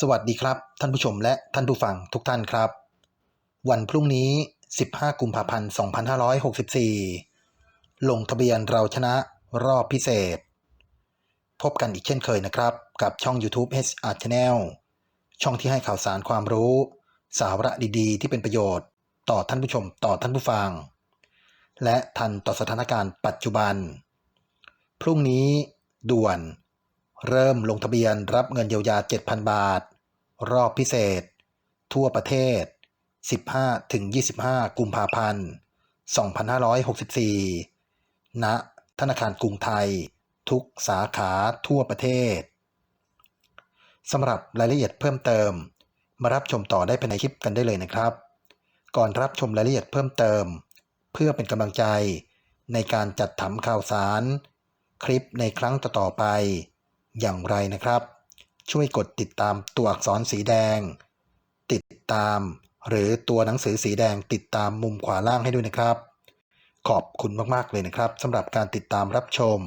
สวัสดีครับ ท่านผู้ชมและท่านผู้ฟังทุกท่านครับ วันพรุ่งนี้ 15 กุมภาพันธ์ 2564 ลงทะเบียนเราชนะรอบพิเศษ พบกันอีกเช่นเคยนะครับ กับช่อง YouTube HR Channel ช่องที่ให้ข่าวสารความรู้ สาระดีๆ ที่เป็นประโยชน์ ต่อท่านผู้ชมต่อท่านผู้ฟัง และทันต่อสถานการณ์ปัจจุบัน พรุ่งนี้ด่วน เริ่มลงทะเบียนรับเงินเยียวยา 7,000 บาท รอบพิเศษ ทั่วประเทศ 15-25 กุมภาพันธ์ 2564 ณ ธนาคารกรุงไทย ทุกสาขาทั่วประเทศ สำหรับรายละเอียดเพิ่มเติม มารับชมต่อได้ภายในคลิปกันได้เลยนะครับ ก่อนรับชมรายละเอียดเพิ่มเติม เพื่อเป็นกำลังใจในการจัดทำข่าวสาร คลิปในครั้งต่อๆไป อย่างไรนะครับ ช่วยกดติดตามตัวอักษรสีแดง ติดตาม หรือตัวหนังสือสีแดงติดตามมุมขวาล่างให้ด้วยนะครับ ขอบคุณมากๆเลยนะครับสำหรับการติดตามรับชม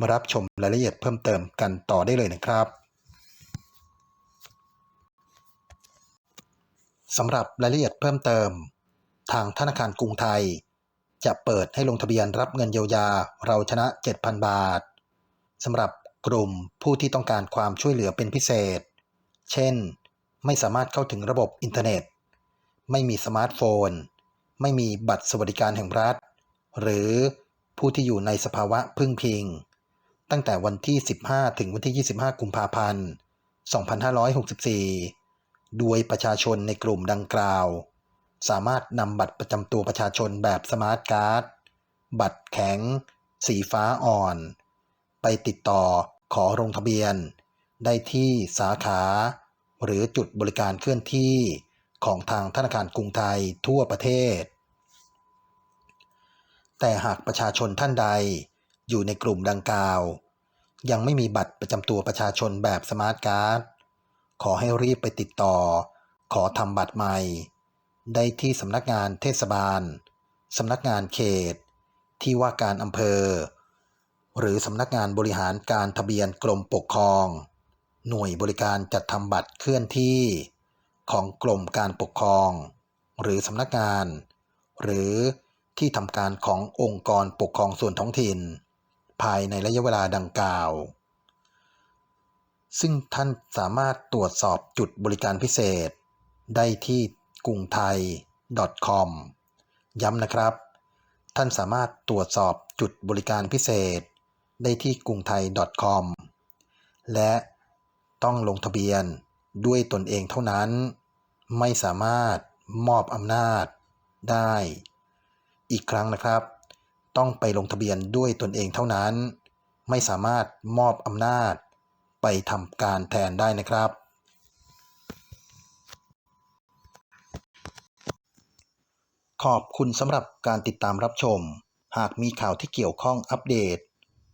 มารับชมรายละเอียดเพิ่มเติมกันต่อได้เลยนะครับสำหรับรายละเอียดเพิ่มเติม ทางธนาคารกรุงไทย จะเปิดให้ลงทะเบียนรับเงินเยียวยาเราชนะ 7,000 บาทสำหรับ กลุ่มผู้ที่ต้องการความช่วยเหลือเป็นพิเศษ เช่น ไม่สามารถเข้าถึงระบบอินเทอร์เน็ต ไม่มีสมาร์ทโฟน ไม่มีบัตรสวัสดิการแห่งรัฐ หรือผู้ที่อยู่ในสภาวะพึ่งพิง ตั้งแต่วันที่ 15 ถึงวันที่ 25 กุมภาพันธ์ 2564 โดยประชาชนในกลุ่มดังกล่าว สามารถนำบัตรประจำตัวประชาชนแบบสมาร์ทการ์ด บัตรแข็ง สีฟ้าอ่อน ไปติดต่อขอลงทะเบียน ได้ที่สาขา หรือจุดบริการเคลื่อนที่ของทางธนาคารกรุงไทยทั่วประเทศ แต่หากประชาชนท่านใดอยู่ในกลุ่มดังกล่าว ยังไม่มีบัตรประจำตัวประชาชนแบบสมาร์ทการ์ด ขอให้รีบไปติดต่อ ขอทำบัตรใหม่ ได้ที่สำนักงานเทศบาล สำนักงานเขต ที่ว่าการอำเภอ หรือสำนักงานบริหารการทะเบียนกรมปกครอง หน่วยบริการจัดทำบัตรเคลื่อนที่ ของกรมการปกครอง หรือสำนักงาน หรือที่ทำการขององค์กรปกครองส่วนท้องถิ่น ภายในระยะเวลาดังกล่าว ซึ่งท่านสามารถตรวจสอบจุดบริการพิเศษ ได้ที่กรุงไทย .com ย้ำนะครับ ท่านสามารถตรวจสอบจุดบริการพิเศษ ได้ที่กรุงไทย .com และต้องลงทะเบียนด้วยตนเองเท่านั้น ไม่สามารถมอบอำนาจได้ อีกครั้งนะครับ ต้องไปลงทะเบียนด้วยตนเองเท่านั้น ไม่สามารถมอบอำนาจไปทำการแทนได้นะครับ ขอบคุณสำหรับการติดตามรับชม หากมีข่าวที่เกี่ยวข้องอัปเดต